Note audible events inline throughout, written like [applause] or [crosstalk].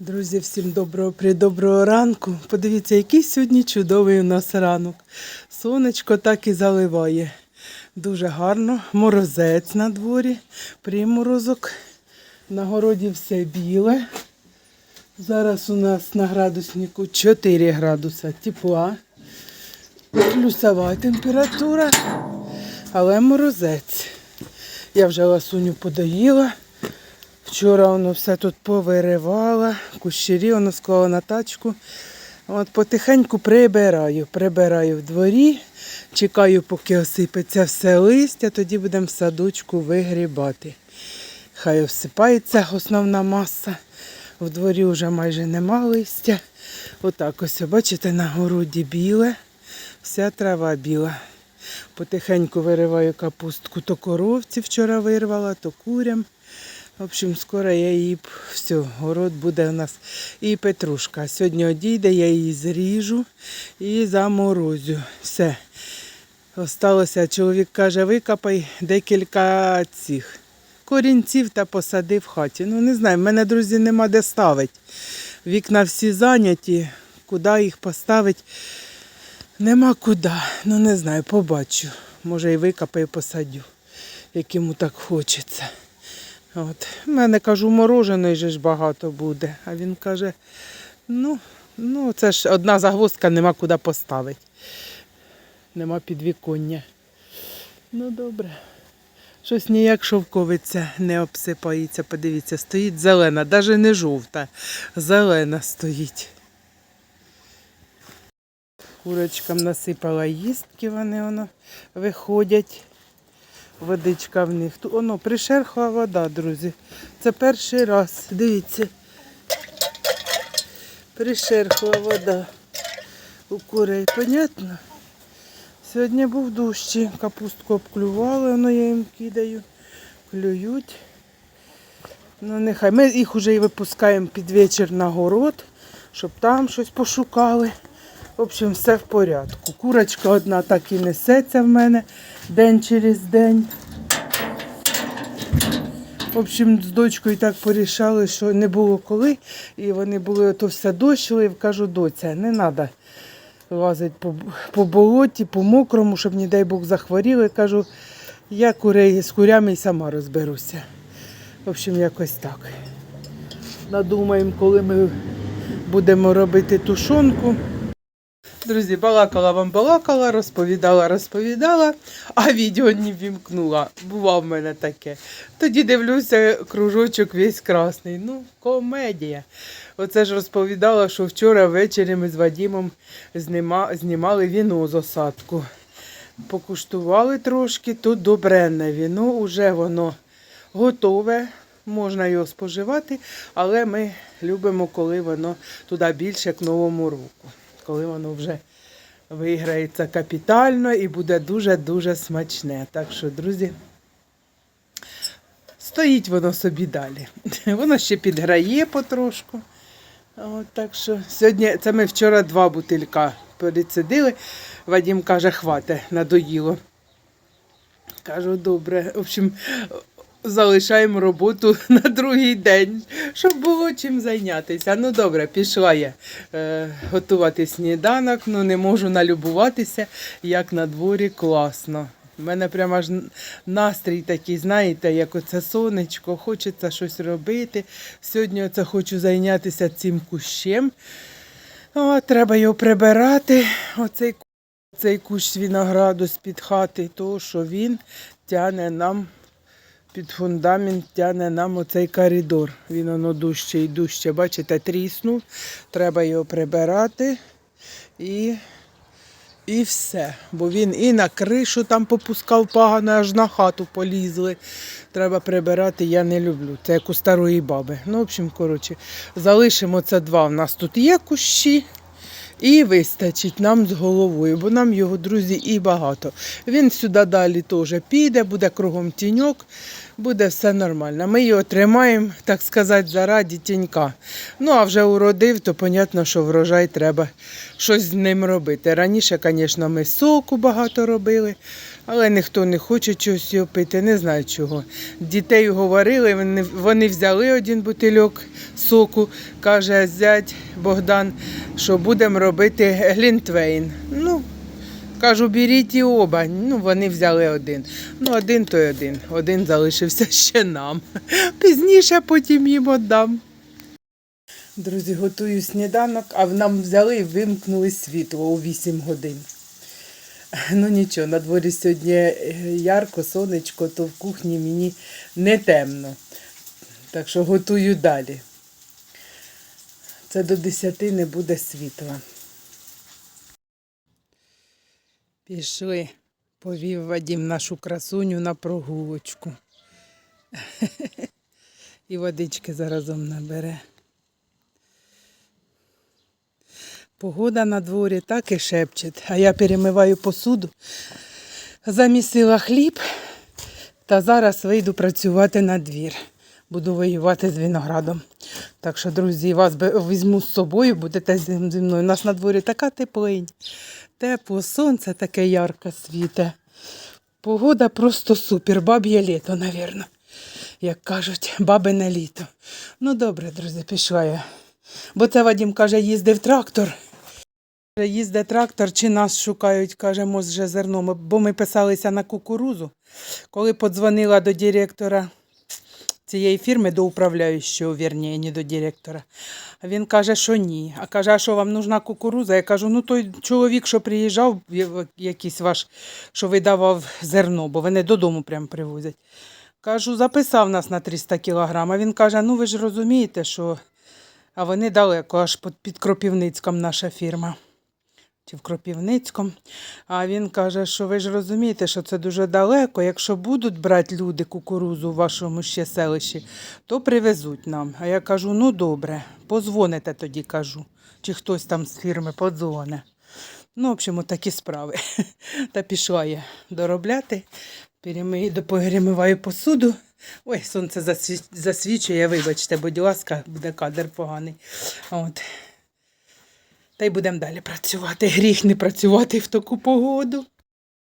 Друзі, всім доброго придоброго ранку. Подивіться, який сьогодні чудовий у нас ранок. Сонечко так і заливає. Дуже гарно. Морозець на дворі, приморозок. На городі все біле. Зараз у нас на градуснику 4 градуса тепла. Плюсова температура, але морозець. Я вже ласуню подоїла. Вчора воно все тут повиривала, кущері воно склала на тачку. От потихеньку прибираю, прибираю в дворі, чекаю, поки осипеться все листя, тоді будемо в садочку вигрібати. Хай осипається основна маса. В дворі вже майже нема листя. Отак ось, бачите, на городі біле, вся трава біла. Потихеньку вириваю капустку, то коровці вчора вирвала, то курям. В общем, скоро я її все, город буде у нас і петрушка. Сьогодні одійде, я її зріжу і заморозю. Все. Осталося, чоловік каже, викопай декілька цих корінців та посади в хаті. Ну, не знаю, в мене, друзі, нема де ставити. Вікна всі зайняті, куди їх поставити. Нема куди. Ну не знаю, побачу. Може і викопаю, посадю, як йому так хочеться. От. У мене кажу, мороженої же ж багато буде. А він каже, ну, ну це ж одна загвоздка, нема куди поставити. Нема підвіконня. Ну добре. Щось ніяк шовковиця не обсипається. Подивіться, стоїть зелена, навіть не жовта. Зелена стоїть. Курочкам насипала їстки, вони воно виходять. Водичка в них. Воно пришерхла вода, друзі. Це перший раз. Дивіться. Пришерхла вода у курей. Понятно? Сьогодні був дощі. Капустку обклювали, воно я їм кидаю. Клюють. Ну, нехай. Ми їх вже і випускаємо під вечір на город, щоб там щось пошукали. В общем, все в порядку. Курочка одна так і несеться в мене день через день. В общем, з дочкою так порішали, що не було коли. І вони були то все дощили. Кажу, доця, не треба лазити по, по болоті, по мокрому, щоб, не дай Бог, захворіли. Кажу, я курей, з курями і сама розберуся. В общем, якось так. Надумаємо, коли ми будемо робити тушонку. Друзі, балакала вам балакала, розповідала, розповідала, а відео не вімкнула. Бува в мене таке. Тоді дивлюся, кружочок весь красний. Ну, комедія. Оце ж розповідала, що вчора ввечері ми з Вадимом знима, знімали віно з осадку. Покуштували трошки, тут добренне віно, уже воно готове, можна його споживати, але ми любимо, коли воно туди більше к Новому року коли воно вже виграється капітально і буде дуже-дуже смачне. Так що, друзі, стоїть воно собі далі. [laughs] Воно ще підграє потрошку. От, так що сьогодні це ми вчора два бутилька перецедили. Вадим каже, хвате, надоїло. Кажу, добре. В общем, залишаємо роботу [laughs] на другий день, щоб було чим зайнятися. Ну добре, пішла я е, готувати сніданок, ну не можу налюбуватися, як на дворі класно. У мене прямо аж настрій такий, знаєте, як оце сонечко, хочеться щось робити. Сьогодні оце хочу зайнятися цим кущем. О, треба його прибирати. Оцей, цей кущ винограду з-під хати, тому що він тягне нам під фундамент тягне нам оцей коридор. Він воно дужче і дужче, бачите, тріснув. Треба його прибирати і, і все. Бо він і на кришу там попускав погано, аж на хату полізли. Треба прибирати, я не люблю. Це як у старої баби. Ну, в общем, коротше, залишимо це два. У нас тут є кущі. І вистачить нам з головою, бо нам його, друзі, і багато. Він сюди далі теж піде, буде кругом тіньок. Буде все нормально. Ми його тримаємо, так сказати, заради тінька. Ну, а вже уродив, то понятно, що врожай треба щось з ним робити. Раніше, звісно, ми соку багато робили, але ніхто не хоче чогось його пити, не знаю чого. Дітей говорили, вони взяли один бутильок соку, каже зять Богдан, що будемо робити глінтвейн. Ну, Кажу, беріть і оба. Ну, вони взяли один. Ну, один то один. Один залишився [laughs] ще нам. Пізніше потім їм віддам. Друзі, готую сніданок, а нам взяли і вимкнули світло у 8 годин. Ну нічого, на дворі сьогодні е, ярко, сонечко, то в кухні мені не темно. Так що готую далі. Це до 10 не буде світла. Пішли, повів Вадім нашу красуню на прогулочку. [laughs] І водички заразом набере. Погода на дворі так і шепчет, а я перемиваю посуду, замісила хліб та зараз вийду працювати на двір. Буду воювати з виноградом. Так що, друзі, вас візьму з собою, будете зі мною. У нас на дворі така теплинь. Тепло, сонце таке ярке світе. Погода просто супер. Баб'є літо, навірно. Як кажуть, бабине літо. Ну добре, друзі, пішла я. Бо це Вадім каже, їздив трактор. Їздить трактор, чи нас шукають, каже, може зерно. Бо ми писалися на кукурузу. Коли подзвонила до директора цієї фірми, до управляючого, вірніше, не до директора. А він каже, що ні. А каже, а що вам нужна кукуруза? Я кажу, ну той чоловік, що приїжджав, якийсь ваш, що видавав зерно, бо вони додому прям привозять. Кажу, записав нас на 300 кілограм. А він каже, ну ви ж розумієте, що а вони далеко, аж під, під Кропівницьком наша фірма. Чи в Кропівницькому. А він каже, що ви ж розумієте, що це дуже далеко. Якщо будуть брати люди кукурузу в вашому ще селищі, то привезуть нам. А я кажу, ну добре, позвоните тоді, кажу. Чи хтось там з фірми подзвоне. Ну, в общем, такі справи. [laughs] Та пішла я доробляти, перемиваю посуду. Ой, сонце засвічує, вибачте, будь ласка, буде кадр поганий. От. Та й будемо далі працювати. Гріх не працювати в таку погоду.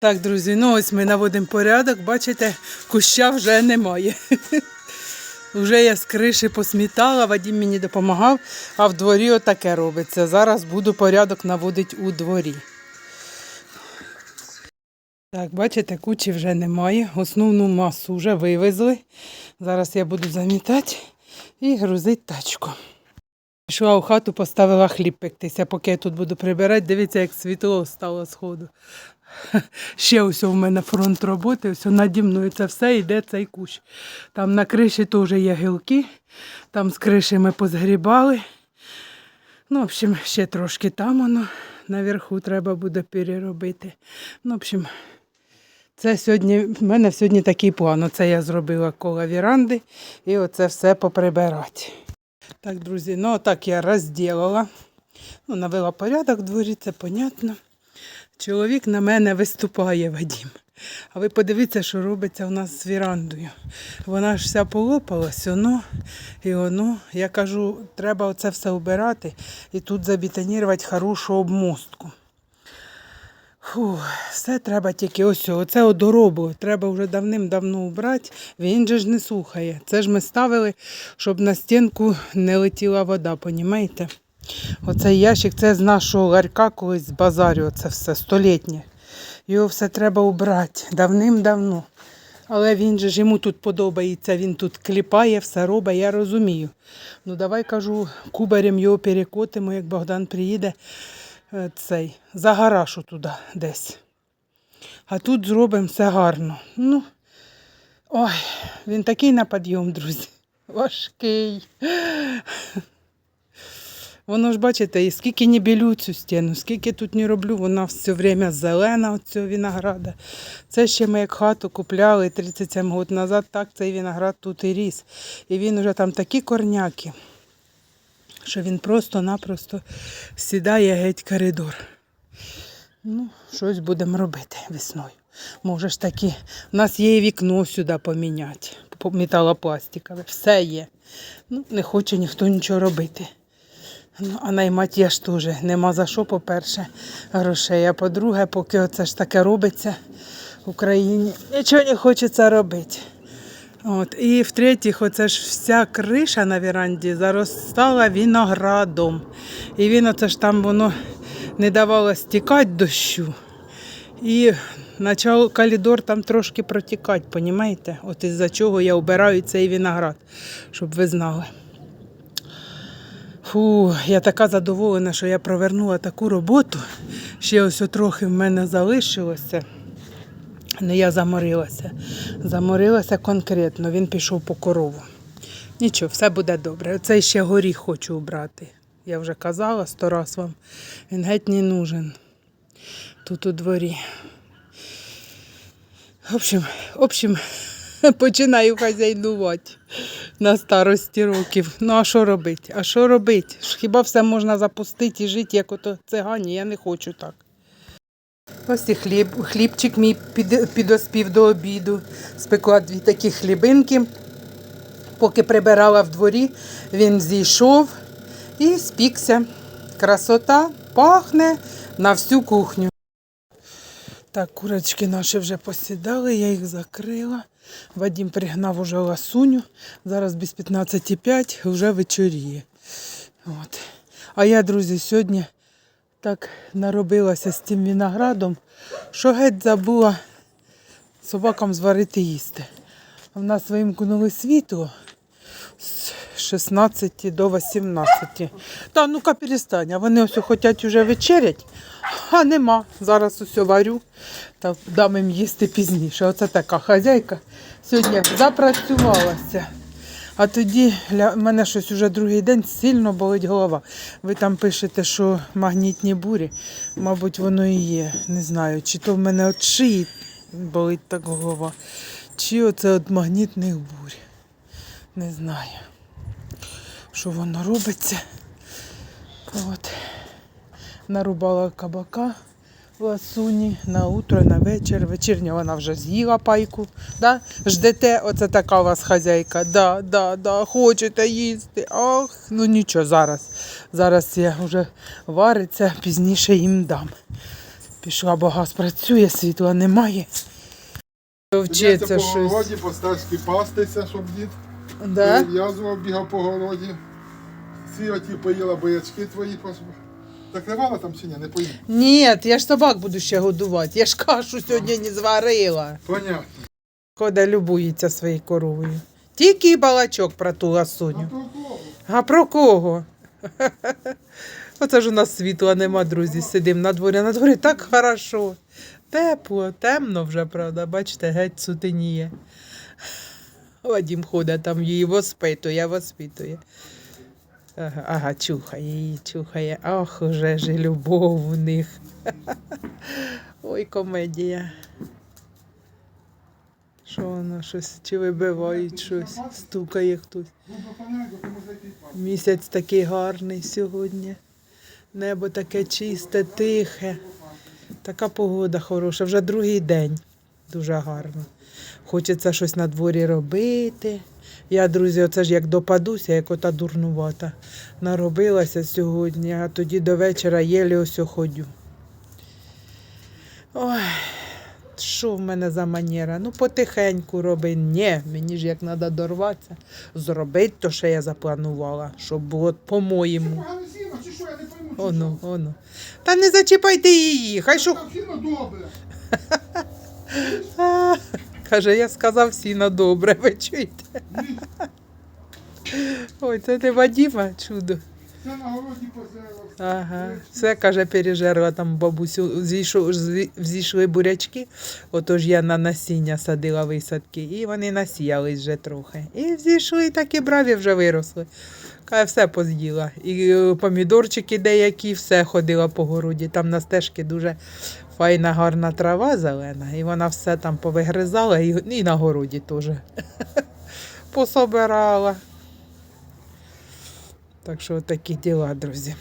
Так, друзі, ну ось ми наводимо порядок. Бачите, куща вже немає. [laughs] Вже я з криші посмітала, Вадім мені допомагав, а в дворі отаке робиться. Зараз буду порядок наводити у дворі. Так, бачите, кучі вже немає. Основну масу вже вивезли. Зараз я буду замітати і грузити тачку. Пішла у хату, поставила хліб пектися, поки я тут буду прибирати. Дивіться, як світло стало з ходу. [laughs] Ще ось у мене фронт роботи, ось наді мною це все йде цей кущ. Там на криші теж є гілки, там з криші ми позгрібали. Ну, в общем, ще трошки там воно наверху треба буде переробити. Ну, в общем, це сьогодні, в мене сьогодні такий план. Оце я зробила коло віранди і оце все поприбирати. Так, друзі, ну так я розділила. Ну, навела порядок в дворі, це понятно. Чоловік на мене виступає Вадім. А ви подивіться, що робиться у нас з вірандою. Вона ж вся полопалась, воно і воно. Я кажу, треба оце все обирати і тут забітонірувати хорошу обмостку. Фу, все треба тільки ось оце одоробло. Треба вже давним-давно убрати. Він же ж не слухає. Це ж ми ставили, щоб на стінку не летіла вода, понімаєте? Оцей ящик це з нашого ларька колись з базарю, це все столітнє. Його все треба убрати давним-давно. Але він же ж йому тут подобається, він тут кліпає, все робить, я розумію. Ну давай кажу, кубарем його перекотимо, як Богдан приїде цей, за гаражу туди десь. А тут зробимо все гарно. Ну, ой, він такий на підйом, друзі. Важкий. Воно ж бачите, і скільки не білю цю стіну, скільки тут не роблю, вона все время зелена від цього винограда. Це ще ми як хату купляли 37 років назад, так цей виноград тут і ріс. І він вже там такі корняки, що він просто-напросто сідає геть коридор. Ну, щось будемо робити весною. Може ж таки, у нас є і вікно сюди поміняти. по- металопластикове. Все є. Ну, не хоче ніхто нічого робити. Ну, а наймати я ж теж. Нема за що, по-перше, грошей. А по-друге, поки оце ж таке робиться в Україні, нічого не хочеться робити. От. І в-третіх, оце ж вся криша на віранді заростала виноградом. І він оце ж там воно не давало стікати дощу. І почав калідор там трошки протікати, понімаєте? От із-за чого я обираю цей виноград, щоб ви знали. Фу, я така задоволена, що я провернула таку роботу. Ще ось трохи в мене залишилося. Ну, я заморилася. Заморилася конкретно. Він пішов по корову. Нічого, все буде добре. Оцей ще горіх хочу убрати. Я вже казала сто раз вам. Він геть не нужен тут у дворі. В общем, в общем, [laughs] починаю хазяйнувати на старості років. Ну а що робити? А що робити? Хіба все можна запустити і жити, як ото цигані? Я не хочу так. Ось і хліб, хлібчик мій під, підоспів до обіду. Спекла дві такі хлібинки. Поки прибирала в дворі, він зійшов і спікся. Красота пахне на всю кухню. Так, курочки наші вже посідали, я їх закрила. Вадим пригнав уже ласуню. Зараз без 15,5 вже вечоріє. От. А я, друзі, сьогодні так наробилася з тим виноградом, що геть забула собакам зварити їсти. В нас вимкнули світло з 16 до 18. Та ну-ка перестань, а вони ось хочуть вже вечерять, а нема. Зараз усе варю та дам їм їсти пізніше. Оце така хазяйка сьогодні запрацювалася. А тоді в мене щось уже другий день сильно болить голова. Ви там пишете, що магнітні бурі. Мабуть, воно і є. Не знаю, чи то в мене від шиї болить так голова, чи оце від магнітних бурь. Не знаю, що воно робиться. От. Нарубала кабака ласуні на утро, на вечір. Вечірня вона вже з'їла пайку. Да? Ждете, оце така у вас хазяйка. Да, да, да, хочете їсти. Ах, ну нічого, зараз. Зараз я вже вариться, пізніше їм дам. Пішла, бо газ працює, світла немає. Вчиться по щось. городі, по стежці пастися, щоб дід Да? перев'язував, бігав по городі. Всі оті поїла боячки твої. Закривала там чи ні? Не поїла. Ні, я ж собак буду ще годувати. Я ж кашу сьогодні не зварила. Понятно. Кода любується своєю коровою. Тільки балачок про ту А ласуню. про кого? А про кого? [laughs] Оце ж у нас світла нема, друзі. Сидимо на дворі. На дворі так хорошо. Тепло, темно вже, правда. Бачите, геть сутеніє. Вадім ходить там її воспитує, воспитує. Ага, чухає її, чухає. Ох, уже ж любов у них. [laughs] Ой, комедія. Що воно щось, чи вибивають щось, стукає хтось. Місяць такий гарний сьогодні. Небо таке чисте, тихе. Така погода хороша. Вже другий день. Дуже гарно. Хочеться щось на дворі робити. Я, друзі, оце ж як допадуся, як ота дурнувата. Наробилася сьогодні, а тоді до вечора єлі ось ходю. Ой, що в мене за манера? Ну, потихеньку роби. Ні, мені ж як треба дорватися, зробити то, що я запланувала, щоб було по-моєму. Чи Оно, оно. Та не зачіпайте її, хай що. що. Добре. [laughs] Каже, я сказав сіно добре, ви чуєте? Ой, це не Вадіма чудо. Це на городі позерав. Ага, все каже, пережерла там бабусю. Зійшов, взійшли бурячки, отож я на насіння садила висадки, і вони насіялись вже трохи. І взійшли, і такі браві вже виросли. Каже, все поз'їла. І е, помідорчики деякі, все ходила по городі. Там на стежки дуже файна, гарна трава зелена, і вона все там повигризала, і, і на городі теж [laughs] пособирала. Так що такі діла, друзі.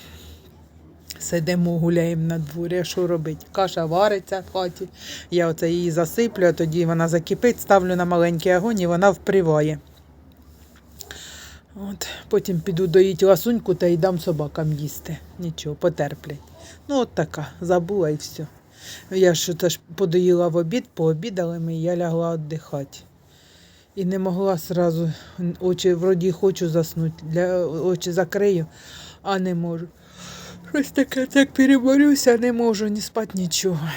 Сидимо, гуляємо на дворі, що робить? Каша вариться в хаті. Я оце її засиплю, а тоді вона закипить, ставлю на маленький огонь і вона вприває. От, потім піду доїть ласуньку та й дам собакам їсти. Нічого, потерплять. Ну, от така, забула і все. Я ж теж подоїла в обід, пообідали ми, я лягла віддихати. І не могла сразу, очі вроді хочу заснути, для, очі закрию, а не можу. Щось таке так переборюся, не можу ні спати, нічого.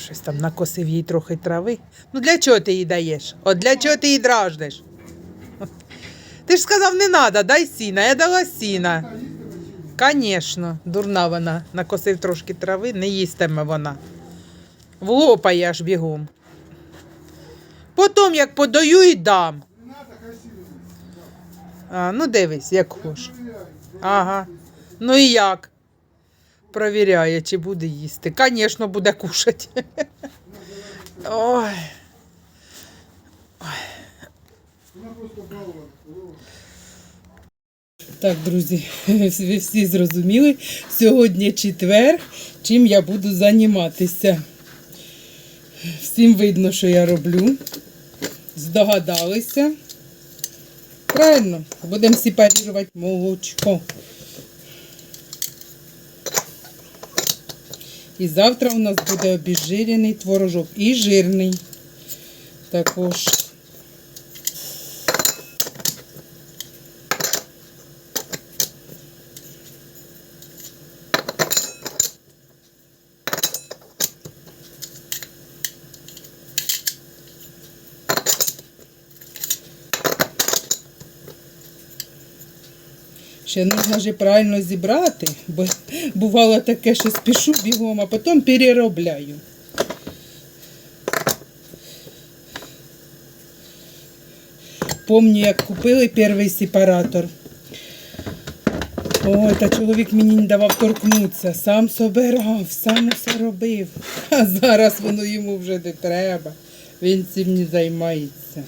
Щось там накосив їй трохи трави. Ну для чого ти їй даєш? От для чого ти її дражниш? Ти ж сказав, не треба, дай сіна. Я дала сіна. Звісно, дурна вона. Накосив трошки трави, не їстиме вона. Влопає аж бігом. Потім, як подаю і дам. А, ну дивись, як хочеш. Ага. Ну і як? Провіряє, чи буде їсти. Звісно, буде кушати. [laughs] Ой. Балована. Так, друзі, [laughs] ви всі зрозуміли. Сьогодні четвер, чим я буду займатися. Всім видно, що я роблю. Здогадалися. Правильно, будемо сепарувати молочко. І завтра у нас буде обезжирений творожок. І жирний також. Ще нужно ж правильно зібрати, бо бувало таке, що спішу бігом, а потім переробляю. Помню, як купили перший сепаратор. Ой, та чоловік мені не давав торкнутися, сам собирав, сам усе робив. А зараз воно йому вже не треба. Він цим не займається.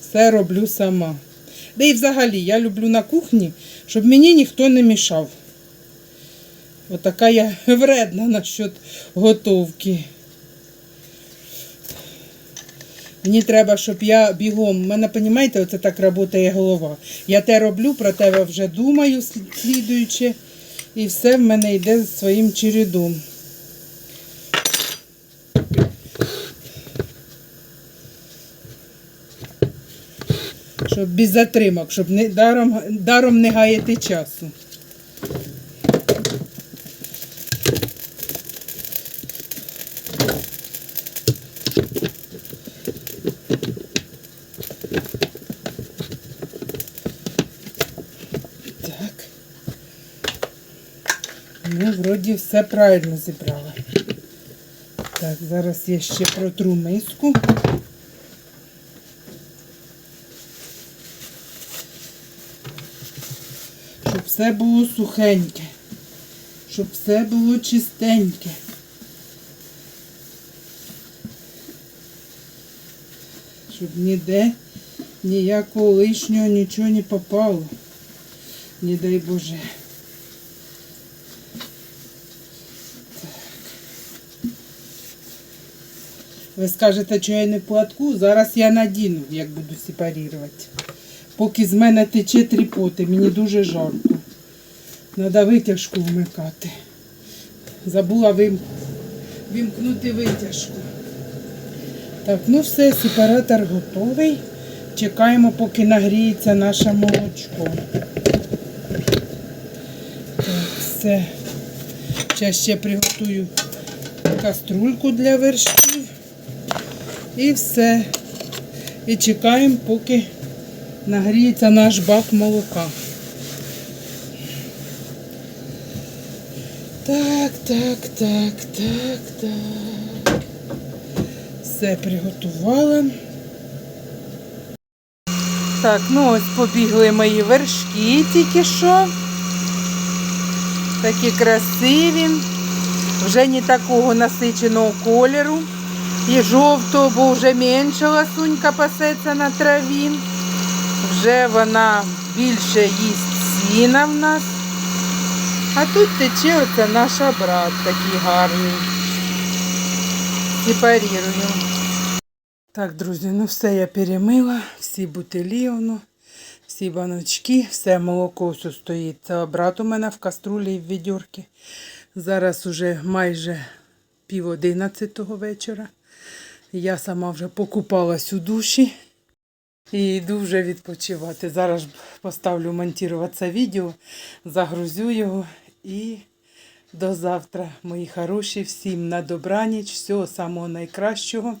Все роблю сама. Да і взагалі я люблю на кухні, щоб мені ніхто не мішав. Отака я [laughs] вредна насчет готовки. Мені треба, щоб я бігом. У мене, розумієте, оце так працює голова. Я те роблю, про тебе вже думаю, слідуючи, і все в мене йде своїм чередом. Щоб без затримок, щоб не, даром, даром не гаяти часу. Так. Ну, вроді все правильно зібрала. Так, зараз я ще протру миску. Все було сухеньке. Щоб все було чистеньке. Щоб ніде ніякого лишнього нічого не попало. Не дай Боже. Ви скажете, що я не платку, зараз я надіну, як буду сепарувати. Поки з мене тече тріпоти, мені дуже жарко. Треба витяжку вмикати. Забула вим... вимкнути витяжку. Так, ну все, сепаратор готовий. Чекаємо, поки нагріється наше молочко. Так, все. Зараз ще приготую каструльку для вершків. І все. І чекаємо, поки нагріється наш бак молока. Так, так, так, так, так. Все приготувала. Так, ну ось побігли мої вершки тільки що. Такі красиві. Вже не такого насиченого кольору. І жовтого, бо вже менша ласунька пасеться на траві. Вже вона більше їсть сіна в нас. А тут тече оце наш брат такий гарний. Сепарірую. Так, друзі, ну все я перемила, всі бутилі, всі баночки, все молоко все стоїть. Це брат у мене в каструлі і в відьорці. Зараз уже майже пів одинадцятого вечора. Я сама вже покупалась у душі і йду вже відпочивати. Зараз поставлю монтувати це відео, загрузю його і до завтра, мої хороші. Всім на добраніч, всього самого найкращого.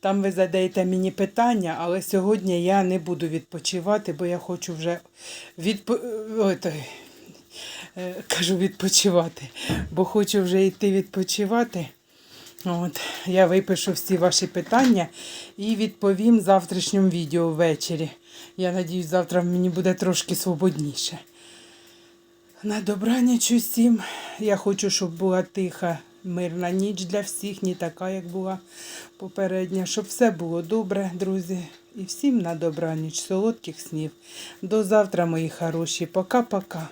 Там ви задаєте мені питання, але сьогодні я не буду відпочивати, бо я хочу вже відпо... Ой, е, кажу відпочивати, бо хочу вже йти відпочивати. От, я випишу всі ваші питання і відповім завтрашньому відео ввечері. Я надіюсь, завтра мені буде трошки свободніше. На добраніч усім. Я хочу, щоб була тиха, мирна ніч для всіх, не така, як була попередня. Щоб все було добре, друзі. І всім на добраніч, солодких снів. До завтра, мої хороші. Пока-пока.